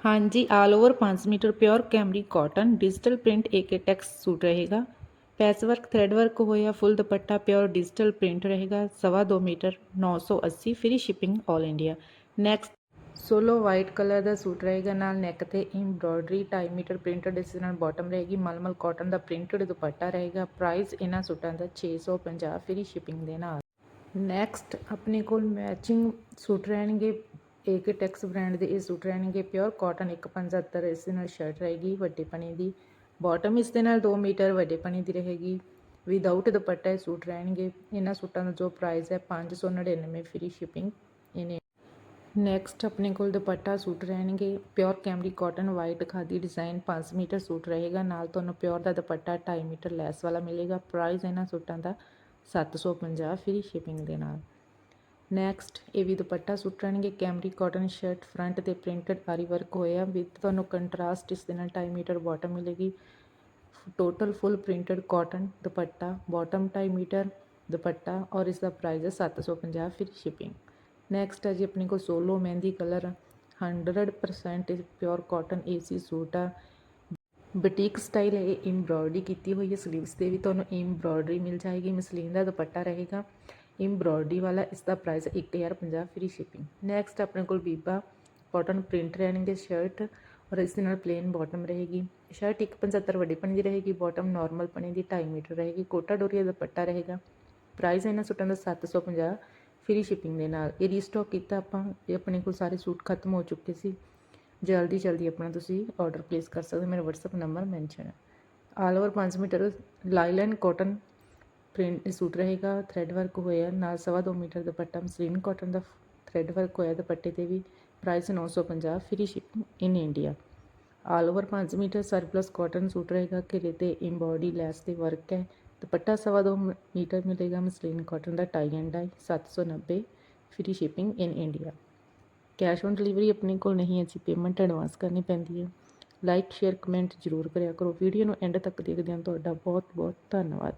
ਹਾਂਜੀ all over 5 metre pure cambric cotton digital print ਏਕੇ ਟੈਕਸ suit ਰਹੇਗਾ। ਪੈਚ ਵਰਕ ਥ੍ਰੈਡ ਵਰਕ ਹੋਇਆ full dupatta pure digital print ਰਹੇਗਾ, ਸਵਾ ਦੋ metre 980 free shipping 올 India next solo white colour ਦਾ suit ਰਹੇਗਾ, ਨਾਲ ਨੈਕ ਤੇ ਐਮਬ੍ਰੋਇਡਰੀ 2.5 ਮੀਟਰ ਪ੍ਰਿੰਟਡ ਇਸ ਨਾਲ ਬਾਟਮ ਰਹੇਗੀ, ਮਲਮਲ ਕਾਟਨ ਦਾ ਪ੍ਰਿੰਟਡ ਦੁਪੱਟਾ ਰਹੇਗਾ ਪ੍ਰਾਈਸ ਇਹਨਾਂ ਸੂਟਾਂ ਦਾ 650 ਫ੍ਰੀ ਸ਼ਿਪਿੰਗ ਦੇ ਨਾਲ। ਨੈਕਸਟ ਆਪਣੇ ਕੋਲ ਮੈਚਿੰਗ ਸੂਟ ਰਹਿਣਗੇ ਏਕੇ ਟੈਕਸ ਬ੍ਰਾਂਡ ਦੇ ਇਹ ਸੂਟ ਰਹਿਣਗੇ ਪਿਓਰ ਕਾਟਨ 175 ਇਸ ਦੇ ਨਾਲ ਸ਼ਰਟ ਰਹੇਗੀ, ਵੱਡੇ ਪਣੀ ਦੀ ਬਾਟਮ ਇਸ ਦੇ ਨਾਲ 2 ਮੀਟਰ ਵੱਡੇ ਪਣੀ ਦੀ ਰਹੇਗੀ। ਵਿਦਆਊਟ ਦੁਪੱਟਾ, ਇਹ ਸੂਟ ਰਹਿਣਗੇ। ਇਹਨਾਂ ਸੂਟਾਂ ਦਾ ਜੋ ਪ੍ਰਾਈਸ ਹੈ 599 ਫ੍ਰੀ ਸ਼ਿਪਿੰਗ ਇਹਨੇ ਨੈਕਸਟ ਆਪਣੇ ਕੋਲ ਦੁਪੱਟਾ ਸੂਟ ਰਹਿਣਗੇ। Pure cambric cotton white khadi design 5 metre suit ਰਹੇਗਾ। ਨਾਲ ਤੁਹਾਨੂੰ ਪਿਓਰ ਦਾ ਦੁਪੱਟਾ 2.5 ਮੀਟਰ ਲੈਸ ਵਾਲਾ ਮਿਲੇਗਾ। ਪ੍ਰਾਈਸ ਇਹਨਾਂ ਸੂਟਾਂ ਦਾ 750 ਫ੍ਰੀ ਸ਼ਿਪਿੰਗ ਦੇ ਨਾਲ। ਨੈਕਸਟ ਇਹ ਵੀ ਦੁਪੱਟਾ ਸੂਟ ਰਹਿਣਗੇ ਕੈਮਰੀ ਕਾਟਨ ਸ਼ਰਟ ਫਰੰਟ ਤੇ ਪ੍ਰਿੰਟਡ ਆਰੀ ਵਰਕ ਹੋਇਆ। ਵਿਦ ਤੁਹਾਨੂੰ ਕੰਟਰਾਸਟ ਇਸ ਦੇ ਨਾਲ 2.5 ਮੀਟਰ ਬਾਟਮ ਮਿਲੇਗੀ। Total full printed cotton dupatta bottom 2.5 metre dupatta ਔਰ ਇਸ ਦਾ ਪ੍ਰਾਈਸ ਹੈ 750 ਫਿਰ ਸ਼ਿਪਿੰਗ ਨੈਕਸਟ ਹੈ ਜੀ ਆਪਣੇ ਕੋਲ solo mehndi colour. 100% pure cotton AC suit ਆ। ਬੁਟੀਕ ਸਟਾਈਲ ਹੈ ਇਹ ਐਮਬ੍ਰੋਇਡਰੀ ਕੀਤੀ ਹੋਈ ਹੈ। ਸਲੀਵਸ ਤੇ ਵੀ ਤੁਹਾਨੂੰ ਐਮਬ੍ਰੋਇਡਰੀ ਮਿਲ ਜਾਏਗੀ। ਮਸਲੀਨ ਦਾ ਦੁਪੱਟਾ ਰਹੇਗਾ। ਐਮਬ੍ਰੋਇਡਰੀ ਵਾਲਾ ਇਸ ਦਾ ਪ੍ਰਾਈਸ 1050 ਫ੍ਰੀ ਸ਼ਿਪਿੰਗ ਨੈਕਸਟ ਆਪਣੇ ਕੋਲ ਬੀਬਾ ਕਾਟਨ ਪ੍ਰਿੰਟ ਰਹਿਣਗੇ ਸ਼ਰਟ ਔਰ ਇਸ ਦੇ ਨਾਲ ਪਲੇਨ ਬਾਟਮ ਰਹੇਗੀ। ਸ਼ਰਟ 175 ਵੱਡੀ ਪਣੀ ਦੀ ਰਹੇਗੀ ਬਾਟਮ ਨਾਰਮਲ ਪਣੀ ਦੀ 2.5 ਮੀਟਰ ਰਹੇਗੀ। ਕੋਟਾ ਡੋਰੀਆ ਦਾ ਪੱਟਾ ਰਹੇਗਾ। ਪ੍ਰਾਈਸ ਇਹਨਾਂ ਸੂਟਾਂ ਦਾ 750 ਫ੍ਰੀ ਸ਼ਿਪਿੰਗ ਦੇ ਨਾਲ। ਇਹ ਰੀਸਟਾਕ ਕੀਤਾ ਆਪਾਂ, ਇਹ ਆਪਣੇ ਕੋਲ ਸਾਰੇ ਸੂਟ ਖਤਮ ਹੋ ਚੁੱਕੇ ਸੀ। ਜਲਦੀ ਜਲਦੀ ਆਪਣਾ ਤੁਸੀਂ ਆਰਡਰ ਪਲੇਸ ਕਰ ਸਕਦੇ ਹੋ। ਮੇਰਾ WhatsApp ਨੰਬਰ ਮੈਂਸ਼ਨ ਹੈ। ਆਲ ਓਵਰ 5 ਮੀਟਰ ਲਾਈਲਨ ਕਾਟਨ ਪ੍ਰਿੰਟ ਸੂਟ ਰਹੇਗਾ ਥ੍ਰੈਡ ਵਰਕ ਹੋਇਆ, ਨਾਲ ਸਵਾ ਦੋ ਮੀਟਰ ਦੁਪੱਟਾ, ਮਸਲੀਨ ਕਾਟਨ ਦਾ ਥ੍ਰੈਡ ਵਰਕ ਹੋਇਆ, ਦੁਪੱਟੇ ਤੇ ਵੀ price 950 free shipping in India all over 5 metre surplus cotton suit ਰਹੇਗਾ, ਘੇਰੇ ਤੇ ਐਮਬੋਡੀ ਲੈਸ ਤੇ ਵਰਕ ਹੈ। ਦੁਪੱਟਾ ਸਵਾ ਦੋ ਮੀਟਰ ਮਿਲੇਗਾ, muslin cotton the tie and dye 790 free shipping in India cash on delivery ਆਪਣੇ ਕੋਲ ਨਹੀਂ ਅਸੀਂ ਪੇਮੈਂਟ ਐਡਵਾਂਸ ਕਰਨੀ ਪੈਂਦੀ ਹੈ। ਲਾਈਕ ਸ਼ੇਅਰ ਕਮੈਂਟ ਜ਼ਰੂਰ ਕਰਿਆ ਕਰੋ। ਵੀਡੀਓ ਨੂੰ ਐਂਡ ਤੱਕ ਦੇਖਦਿਆਂ ਤੁਹਾਡਾ ਬਹੁਤ ਬਹੁਤ ਧੰਨਵਾਦ।